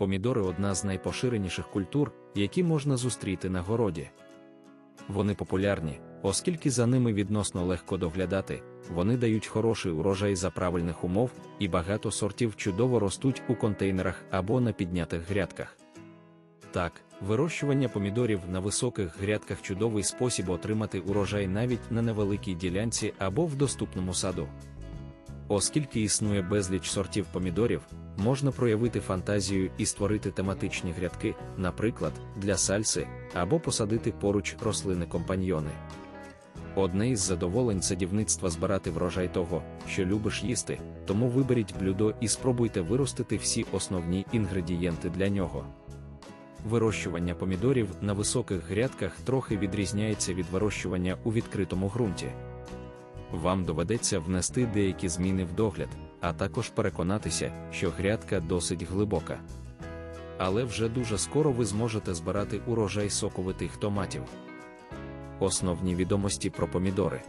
Помідори одна з найпоширеніших культур, які можна зустріти на городі. Вони популярні, оскільки за ними відносно легко доглядати, вони дають хороший урожай за правильних умов, і багато сортів чудово ростуть у контейнерах або на піднятих грядках. Так, вирощування помідорів на високих грядках чудовий спосіб отримати урожай навіть на невеликій ділянці або в доступному саду. Оскільки існує безліч сортів помідорів, можна проявити фантазію і створити тематичні грядки, наприклад, для сальси, або посадити поруч рослини компаньйони. Одне із задоволень садівництва збирати врожай того, що любиш їсти, тому виберіть блюдо і спробуйте виростити всі основні інгредієнти для нього. Вирощування помідорів на високих грядках трохи відрізняється від вирощування у відкритому ґрунті. Вам доведеться внести деякі зміни в догляд, а також переконатися, що грядка досить глибока. Але вже дуже скоро ви зможете збирати урожай соковитих томатів. Основні відомості про помідори.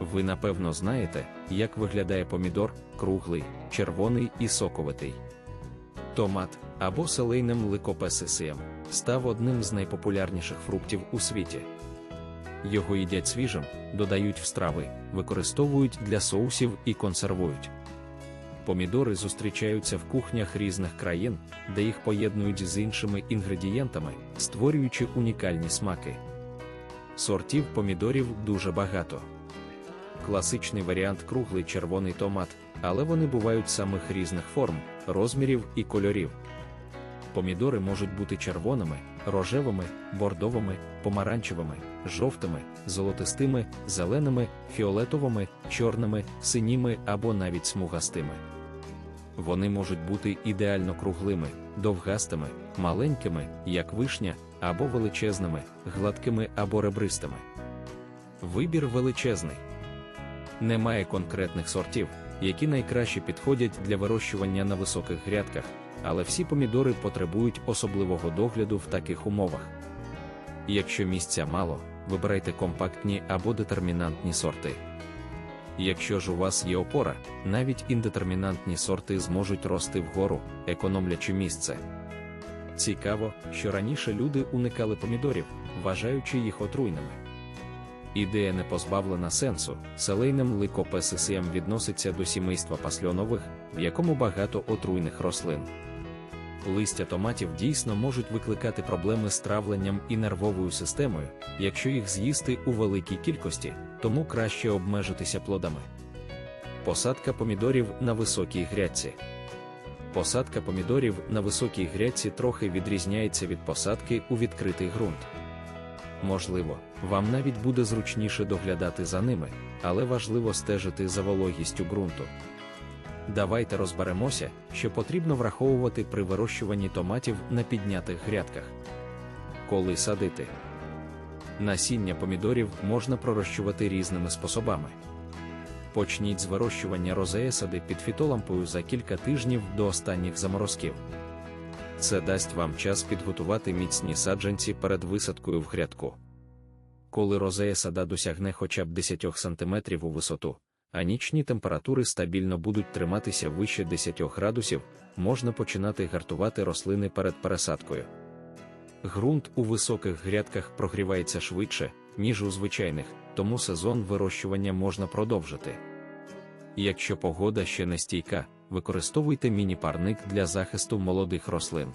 Ви напевно знаєте, як виглядає помідор круглий, червоний і соковитий. Томат або селейним ликопесисієм став одним з найпопулярніших фруктів у світі. Його їдять свіжим, додають в страви, використовують для соусів і консервують. Помідори зустрічаються в кухнях різних країн, де їх поєднують з іншими інгредієнтами, створюючи унікальні смаки. Сортів помідорів дуже багато. Класичний варіант круглий червоний томат, але вони бувають самих різних форм, розмірів і кольорів. Помідори можуть бути червоними, рожевими, бордовими, помаранчевими, жовтими, золотистими, зеленими, фіолетовими, чорними, синіми або навіть смугастими. Вони можуть бути ідеально круглими, довгастими, маленькими, як вишня, або величезними, гладкими або ребристими. Вибір величезний. Немає конкретних сортів, які найкраще підходять для вирощування на високих грядках, але всі помідори потребують особливого догляду в таких умовах. Якщо місця мало, вибирайте компактні або детермінантні сорти. Якщо ж у вас є опора, навіть індетермінантні сорти зможуть рости вгору, економлячи місце. Цікаво, що раніше люди уникали помідорів, вважаючи їх отруйними. Ідея не позбавлена сенсу, селейним ликопесисіям відноситься до сімейства пасльонових, в якому багато отруйних рослин. Листя томатів дійсно можуть викликати проблеми з травленням і нервовою системою, якщо їх з'їсти у великій кількості, тому краще обмежитися плодами. Посадка помідорів на високій грядці. Посадка помідорів на високій грядці трохи відрізняється від посадки у відкритий ґрунт. Можливо, вам навіть буде зручніше доглядати за ними, але важливо стежити за вологістю ґрунту. Давайте розберемося, що потрібно враховувати при вирощуванні томатів на піднятих грядках. Коли садити насіння помідорів можна пророщувати різними способами. Почніть з вирощування розеясади під фітолампою за кілька тижнів до останніх заморозків. Це дасть вам час підготувати міцні саджанці перед висадкою в грядку. Коли розеесада досягне хоча б 10 см у висоту, а нічні температури стабільно будуть триматися вище 10 градусів, можна починати гартувати рослини перед пересадкою. Ґрунт у високих грядках прогрівається швидше, ніж у звичайних, тому сезон вирощування можна продовжити. Якщо погода ще не стійка, використовуйте міні-парник для захисту молодих рослин.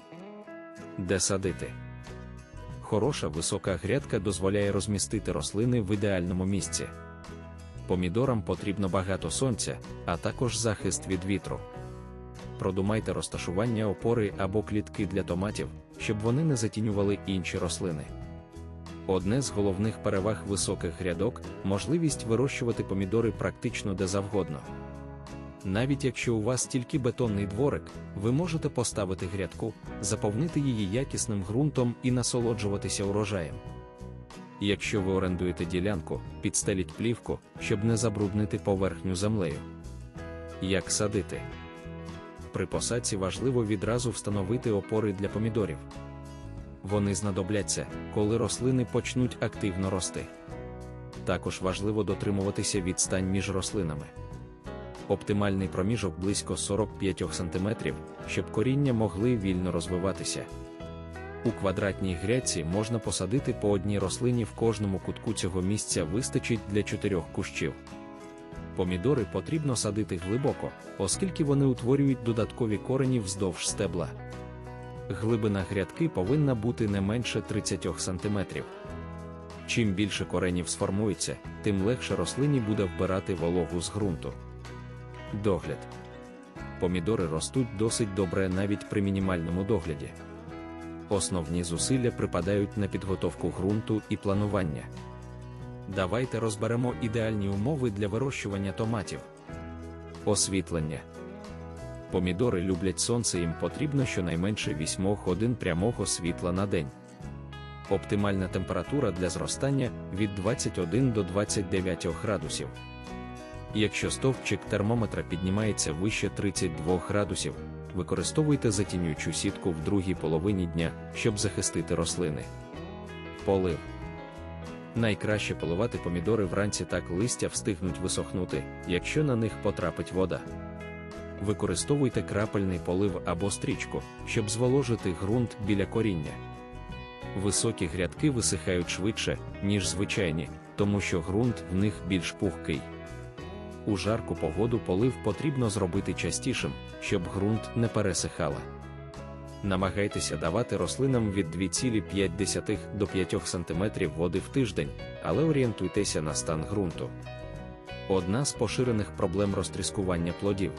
Де садити? Хороша висока грядка дозволяє розмістити рослини в ідеальному місці. Помідорам потрібно багато сонця, а також захист від вітру. Продумайте розташування опори або клітки для томатів, щоб вони не затінювали інші рослини. Одне з головних переваг високих грядок можливість вирощувати помідори практично де завгодно. Навіть якщо у вас тільки бетонний дворик, ви можете поставити грядку, заповнити її якісним ґрунтом і насолоджуватися урожаєм. Якщо ви орендуєте ділянку, підстеліть плівку, щоб не забруднити поверхню землею. Як садити? При посадці важливо відразу встановити опори для помідорів. Вони знадобляться, коли рослини почнуть активно рости. Також важливо дотримуватися відстань між рослинами. Оптимальний проміжок близько 45 см, щоб коріння могли вільно розвиватися. У квадратній грядці можна посадити по одній рослині в кожному кутку цього місця вистачить для чотирьох кущів. Помідори потрібно садити глибоко, оскільки вони утворюють додаткові корені вздовж стебла. Глибина грядки повинна бути не менше 30 см. Чим більше коренів сформується, тим легше рослині буде вбирати вологу з ґрунту. Догляд. Помідори ростуть досить добре навіть при мінімальному догляді. Основні зусилля припадають на підготовку ґрунту і планування. Давайте розберемо ідеальні умови для вирощування томатів. Освітлення. Помідори люблять сонце, їм потрібно щонайменше 8 годин прямого світла на день. Оптимальна температура для зростання від 21 до 29 градусів. Якщо стовпчик термометра піднімається вище 32 градусів, використовуйте затінюючу сітку в другій половині дня, щоб захистити рослини. Полив. Найкраще поливати помідори вранці так листя встигнуть висохнути, якщо на них потрапить вода. Використовуйте крапельний полив або стрічку, щоб зволожити ґрунт біля коріння. Високі грядки висихають швидше, ніж звичайні, тому що ґрунт в них більш пухкий. У жарку погоду полив потрібно зробити частішим, щоб ґрунт не пересихала. Намагайтеся давати рослинам від 2,5 до 5 см води в тиждень, але орієнтуйтеся на стан ґрунту. Одна з поширених проблем розтріскування плодів.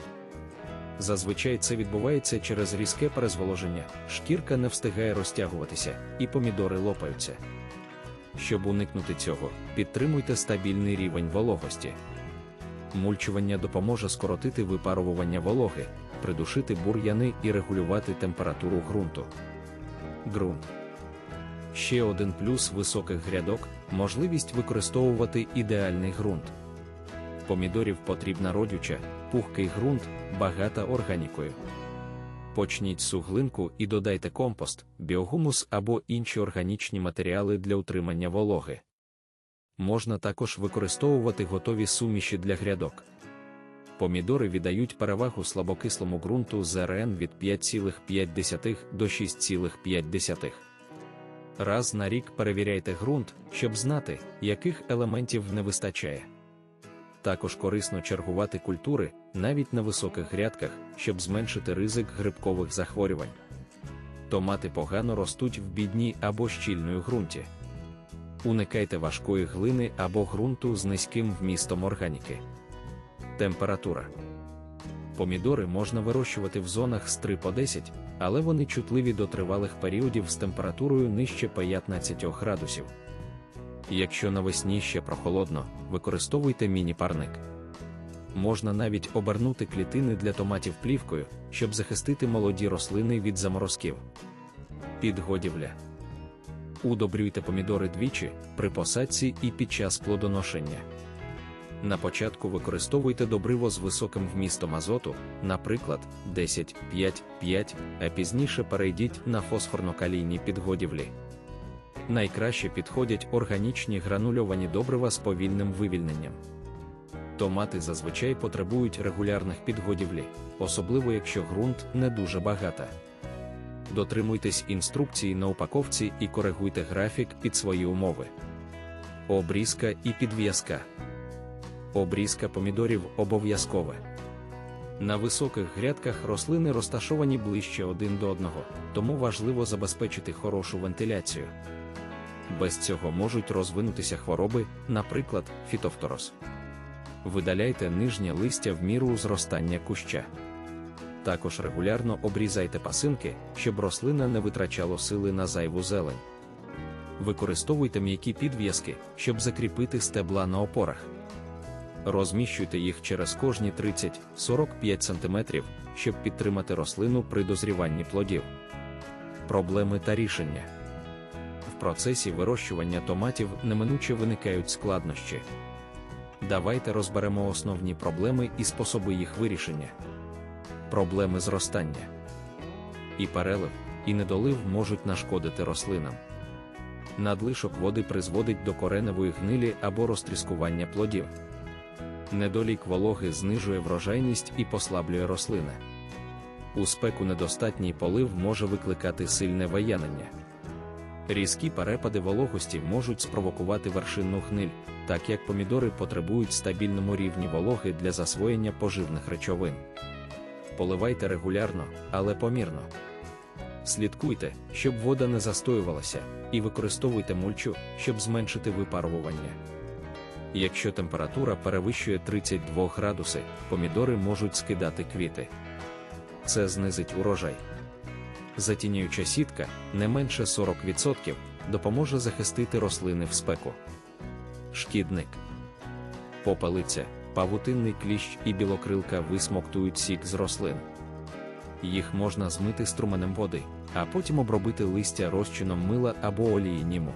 Зазвичай це відбувається через різке перезволоження, шкірка не встигає розтягуватися, і помідори лопаються. Щоб уникнути цього, підтримуйте стабільний рівень вологості. Мульчування допоможе скоротити випарування вологи, придушити бур'яни і регулювати температуру ґрунту. Ґрунт. Ще один плюс високих грядок можливість використовувати ідеальний ґрунт. Помідорів потрібна родюча, пухкий ґрунт, багата органікою. Почніть суглинку і додайте компост, біогумус або інші органічні матеріали для утримання вологи. Можна також використовувати готові суміші для грядок. Помідори віддають перевагу слабокислому ґрунту з РН від 5,5 до 6,5. Раз на рік перевіряйте ґрунт, щоб знати, яких елементів не вистачає. Також корисно чергувати культури навіть на високих грядках, щоб зменшити ризик грибкових захворювань. Томати погано ростуть в бідній або щільної ґрунті. Уникайте важкої глини або ґрунту з низьким вмістом органіки. Температура. Помідори можна вирощувати в зонах з 3 по 10, але вони чутливі до тривалих періодів з температурою нижче 15 градусів. Якщо навесні ще прохолодно, використовуйте міні-парник. Можна навіть обернути клітини для томатів плівкою, щоб захистити молоді рослини від заморозків. Підгодівля. Удобрюйте помідори двічі при посадці і під час плодоношення. На початку використовуйте добриво з високим вмістом азоту, наприклад, 10, 5, 5, а пізніше перейдіть на фосфорно-калійні підгодівлі. Найкраще підходять органічні гранульовані добрива з повільним вивільненням. Томати зазвичай потребують регулярних підгодівлі, особливо якщо ґрунт не дуже багата. Дотримуйтесь інструкції на упаковці і коригуйте графік під свої умови. Обрізка і підв'язка. Обрізка помідорів обов'язкове. На високих грядках рослини розташовані ближче один до одного, тому важливо забезпечити хорошу вентиляцію. Без цього можуть розвинутися хвороби, наприклад, фітофтороз. Видаляйте нижнє листя в міру зростання куща. Також регулярно обрізайте пасинки, щоб рослина не витрачало сили на зайву зелень. Використовуйте м'які підв'язки, щоб закріпити стебла на опорах. Розміщуйте їх через кожні 30-45 см, щоб підтримати рослину при дозріванні плодів. Проблеми та рішення. В процесі вирощування томатів неминуче виникають складнощі. Давайте розберемо основні проблеми і способи їх вирішення. Проблеми зростання. І перелив, і недолив можуть нашкодити рослинам. Надлишок води призводить до кореневої гнилі або розтріскування плодів. Недолік вологи знижує врожайність і послаблює рослини. У спеку недостатній полив може викликати сильне ваянення. Різкі перепади вологості можуть спровокувати вершинну гниль, так як помідори потребують стабільному рівні вологи для засвоєння поживних речовин. Поливайте регулярно, але помірно. Слідкуйте, щоб вода не застоювалася, і використовуйте мульчу, щоб зменшити випарування. Якщо температура перевищує 32 градуси, помідори можуть скидати квіти. Це знизить урожай. Затінююча сітка не менше 40% допоможе захистити рослини в спеку. Шкідник. Попелиця, павутинний кліщ і білокрилка висмоктують сік з рослин. Їх можна змити струменем води, а потім обробити листя розчином мила або олії німу.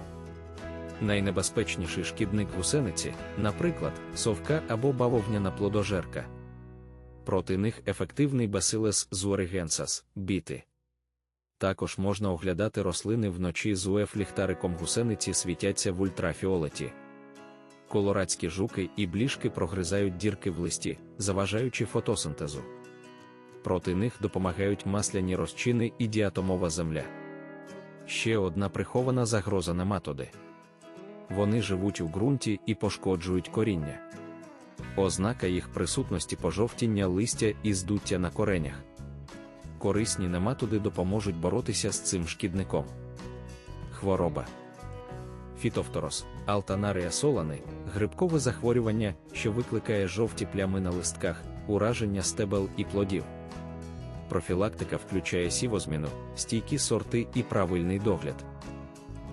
Найнебезпечніший шкідник гусениці, наприклад, совка або бавовняна плодожерка. Проти них ефективний Bacillus zuarensis – біти. Також можна оглядати рослини вночі з УФ ліхтариком гусениці світяться в ультрафіолеті. Колорадські жуки і бліжки прогризають дірки в листі, заважаючи фотосинтезу. Проти них допомагають масляні розчини і діатомова земля. Ще одна прихована загроза нематоди. Вони живуть у ґрунті і пошкоджують коріння. Ознака їх присутності пожовтіння листя і здуття на коренях. Корисні нематоди допоможуть боротися з цим шкідником. Хвороба. Фітофторос, алтанарія солани, грибкове захворювання, що викликає жовті плями на листках, ураження стебел і плодів. Профілактика включає сівозміну, стійкі сорти і правильний догляд.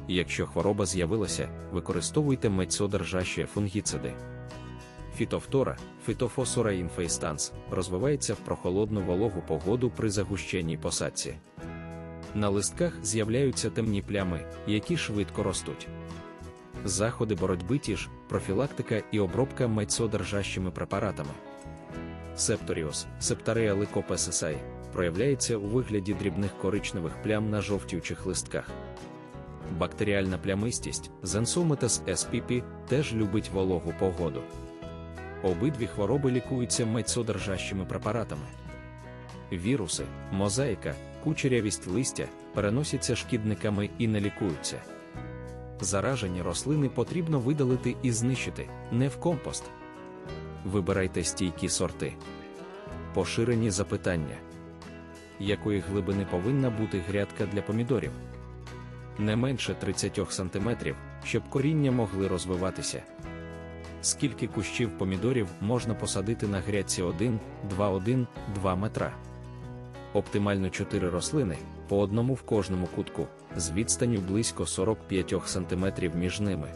Якщо хвороба з'явилася, використовуйте медсодержащі фунгіциди. Фітофтора, фітофосора інфейстанс, розвивається в прохолодну вологу погоду при загущеній посадці. На листках з'являються темні плями, які швидко ростуть. Заходи боротьби ті ж, профілактика і обробка медсодержащими препаратами. Септоріос, септарея ликопесисай, проявляється у вигляді дрібних коричневих плям на жовтючих листках. Бактеріальна плямистість, зенсометас SPP, теж любить вологу погоду. Обидві хвороби лікуються медсодержащими препаратами. Віруси, мозаїка, кучерявість листя переносяться шкідниками і не лікуються. Заражені рослини потрібно видалити і знищити, не в компост. Вибирайте стійкі сорти. Поширені запитання. Якої глибини повинна бути грядка для помідорів? Не менше 30 см, щоб коріння могли розвиватися. Скільки кущів помідорів можна посадити на грядці 1, 2, 1, 2 метра? Оптимально 4 рослини, по одному в кожному кутку, з відстанню близько 45 см між ними.